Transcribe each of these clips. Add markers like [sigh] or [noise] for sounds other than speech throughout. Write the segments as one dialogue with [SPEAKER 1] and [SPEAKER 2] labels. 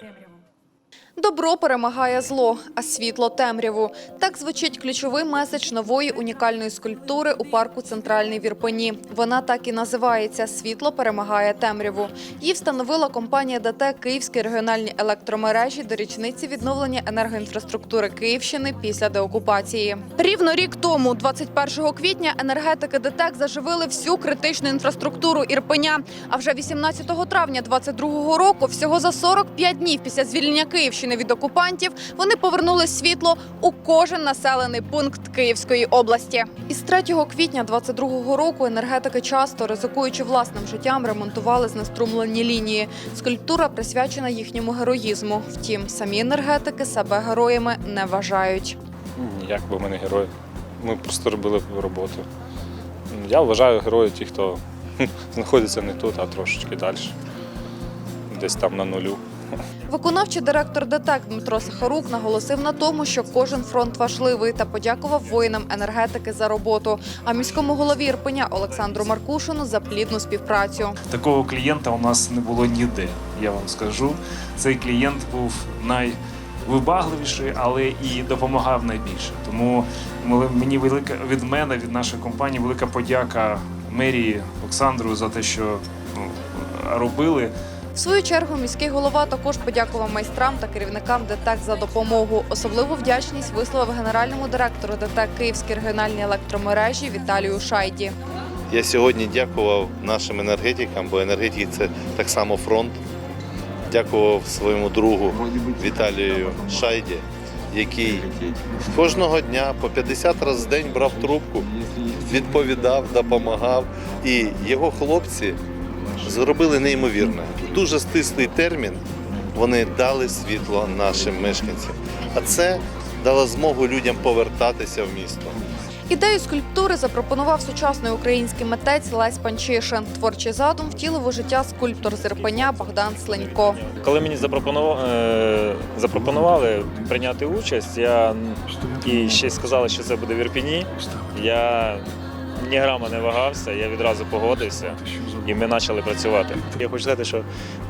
[SPEAKER 1] 对，没有。Добро перемагає зло, а світло темряву. Так звучить ключовий меседж нової унікальної скульптури у парку Центральний в Ірпені. Вона так і називається Світло перемагає темряву. Її встановила компанія ДТ Київські регіональні електромережі до річниці відновлення енергоінфраструктури Київщини після деокупації. Рівно рік тому, 21 квітня, енергетики ДТЕК заживили всю критичну інфраструктуру Ірпеня. А вже 18 травня 22 року, всього за 45 днів після звільнення Київщини від окупантів, вони повернули світло у кожен населений пункт Київської області. Із 3 квітня 22 року енергетики часто, ризикуючи власним життям, ремонтували знеструмлені лінії. Скульптура присвячена їхньому героїзму. Втім, самі енергетики себе героями не вважають.
[SPEAKER 2] Ніяк, бо ми не герої. Ми просто робили роботу. Я вважаю герої ті, хто [laughs] знаходиться не тут, а трошечки далі. Десь там на нулю.
[SPEAKER 1] Виконавчий директор ДТЕК Дмитро Сахарук наголосив на тому, що кожен фронт важливий та подякував воїнам енергетики за роботу. А міському голові Ірпеня Олександру Маркушину за плідну співпрацю.
[SPEAKER 3] Такого клієнта у нас не було ніде, я вам скажу. Цей клієнт був найвибагливіший, але і допомагав найбільше. Тому мені велика від мене, від нашої компанії, велика подяка мерії Олександру за те, що ну, робили.
[SPEAKER 1] В свою чергу міський голова також подякував майстрам та керівникам ДТЕК за допомогу. Особливу вдячність висловив генеральному директору ДТЕК Київські регіональні електромережі Віталію Шайді.
[SPEAKER 4] Я сьогодні дякував нашим енергетикам, бо енергетики це так само фронт. Дякував своєму другу Віталію Шайді, який кожного дня по 50 разів в день брав трубку, відповідав, допомагав. І його хлопці зробили неймовірне. Дуже стислий термін вони дали світло нашим мешканцям. А це дало змогу людям повертатися в місто.
[SPEAKER 1] Ідею скульптури запропонував сучасний український митець Лесь Панчишин. Творчий задум втілив у життя скульптор з Ірпеня Богдан Сленько.
[SPEAKER 2] Коли мені запропонували, е, прийняти участь, я і ще й сказали, що це буде в Ірпіні. Я ні грама не вагався, я відразу погодився і ми почали працювати.
[SPEAKER 5] Я хочу сказати, що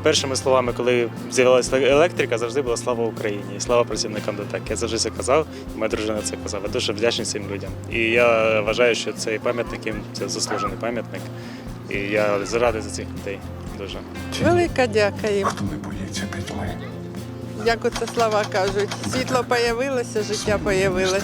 [SPEAKER 5] першими словами, коли з'явилася електрика, завжди була слава Україні, і слава працівникам ДТЕК. Я завжди це казав, моя дружина це казала. Дуже вдячний цим людям. І я вважаю, що цей пам'ятник їм це заслужений пам'ятник. І я заради за цих людей дуже.
[SPEAKER 6] Велика дяка їм.
[SPEAKER 7] Хто не боїться пітьми?
[SPEAKER 6] Як оце слова кажуть. Світло появилося, життя появилося.